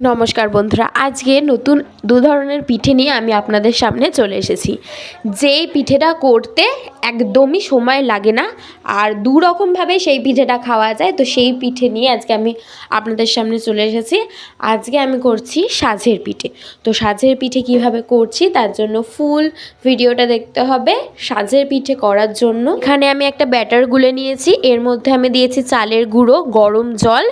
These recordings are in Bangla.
নমস্কার বন্ধুরা, আজকে নতুন দু ধরনের পিঠে নিয়ে আমি আপনাদের সামনে চলে এসেছি। যেই পিঠেটা করতে একদমই সময় লাগে না, আর দু রকমভাবে সেই পিঠেটা খাওয়া যায়, তো সেই পিঠে নিয়ে আজকে আমি আপনাদের সামনে চলে এসেছি। আজকে আমি করছি সাঝের পিঠে। তো সাঝের পিঠে কীভাবে করছি, তার জন্য ফুল ভিডিওটা দেখতে হবে। সাঝের পিঠে করার জন্য এখানে আমি একটা ব্যাটার গুলে নিয়েছি, এর মধ্যে আমি দিয়েছি চালের গুঁড়ো, গরম জল,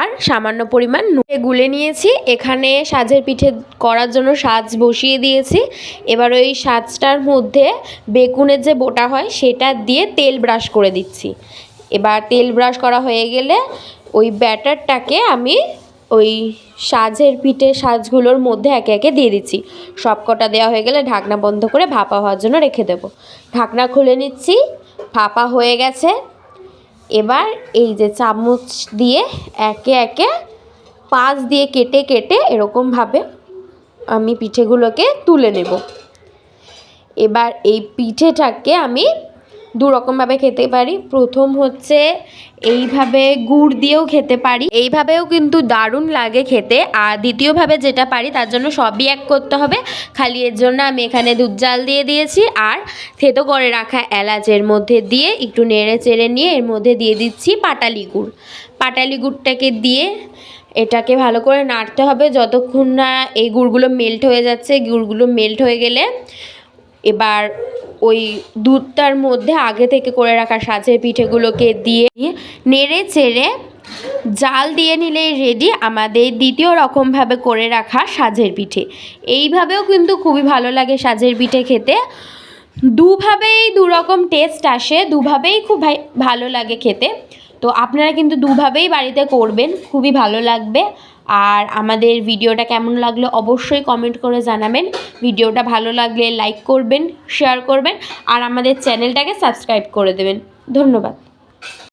আর সামান্য পরিমাণ গুলে নিয়েছি এখানে সাজের পিঠে করার জন্য সাজ বসিয়ে দিয়েছি। এবার ওই সাজটার মধ্যে বেগুনের যে বোটা হয়, সেটা দিয়ে তেল ব্রাশ করে দিচ্ছি। এবার তেল ব্রাশ করা হয়ে গেলে ওই ব্যাটারটাকে আমি ওই সাজের পিঠে সাজগুলোর মধ্যে একে একে দিয়ে দিচ্ছি। সব কটা দেওয়া হয়ে গেলে ঢাকনা বন্ধ করে ভাপা হওয়ার জন্য রেখে দেবো। ঢাকনা খুলে নিচ্ছি, ভাপা হয়ে গেছে। এবার এই যে চামচ দিয়ে একে একে পাশ দিয়ে কেটে কেটে এরকমভাবে আমি পিঠেগুলোকে তুলে নেব। এবার এই পিঠেটাকে আমি দু রকমভাবে খেতে পারি। প্রথম হচ্ছে এইভাবে গুড় দিয়েও খেতে পারি। এইভাবেও কিন্তু দারুণ লাগে খেতে। আর দ্বিতীয়ভাবে যেটা পারি, তার জন্য সবই এক করতে হবে। খালি এর জন্য আমি এখানে দুধ জাল দিয়ে দিয়েছি আর থেতো করে রাখা এলাচের মধ্যে দিয়ে একটু নেড়ে চেড়ে নিয়ে এর মধ্যে দিয়ে দিচ্ছি পাটালি গুড়। পাটালি গুড়টাকে দিয়ে এটাকে ভালো করে নাড়তে হবে যতক্ষণ না এই গুড়গুলো মেল্ট হয়ে যাচ্ছে গুড়গুলো মেল্ট হয়ে গেলে এবার ওই দুধটার মধ্যে আগে থেকে করে রাখা সাজের পিঠেগুলোকে দিয়ে নেড়ে চেড়ে জাল দিয়ে নিলেই রেডি আমাদের দ্বিতীয় রকমভাবে করে রাখা সাজের পিঠে। এইভাবেও কিন্তু খুবই ভালো লাগে সাজের পিঠে খেতে। দুভাবেই দুরকম টেস্ট আসে, দুভাবেই খুব ভালো লাগে খেতে। তো আপনারা কিন্তু দুভাবেই বাড়িতে করবেন, খুবই ভালো লাগবে। আর আমাদের ভিডিওটা কেমন লাগল অবশ্যই কমেন্ট করে জানাবেন। ভিডিওটা ভালো লাগলে লাইক করবেন শেয়ার করবেন, আর আমাদের চ্যানেলটাকে সাবস্ক্রাইব করে দেবেন। ধন্যবাদ।